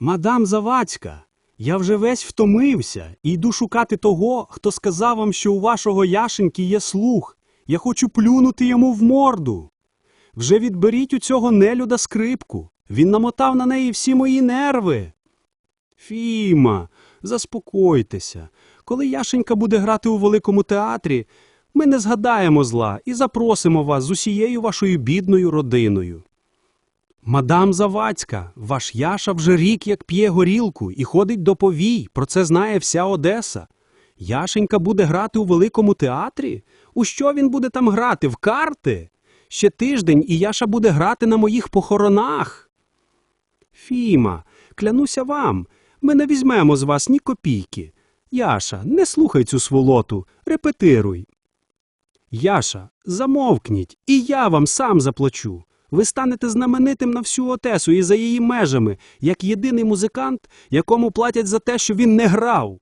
Мадам Завадська, я вже весь втомився і йду шукати того, хто сказав вам, що у вашого Яшеньки є слух. Я хочу плюнути йому в морду. Вже відберіть у цього нелюда скрипку. Він намотав на неї всі мої нерви. Фіма, заспокойтеся. Коли Яшенька буде грати у великому театрі, ми не згадаємо зла і запросимо вас з усією вашою бідною родиною. Мадам Завадська, ваш Яша вже рік як п'є горілку і ходить до повій, про це знає вся Одеса. Яшенька буде грати у великому театрі? У що він буде там грати? В карти? Ще тиждень, і Яша буде грати на моїх похоронах. Фіма, клянуся вам, ми не візьмемо з вас ні копійки. Яша, не слухай цю сволоту, репетируй. Яша, замовкніть, і я вам сам заплачу. Ви станете знаменитим на всю Отесу і за її межами, як єдиний музикант, якому платять за те, що він не грав.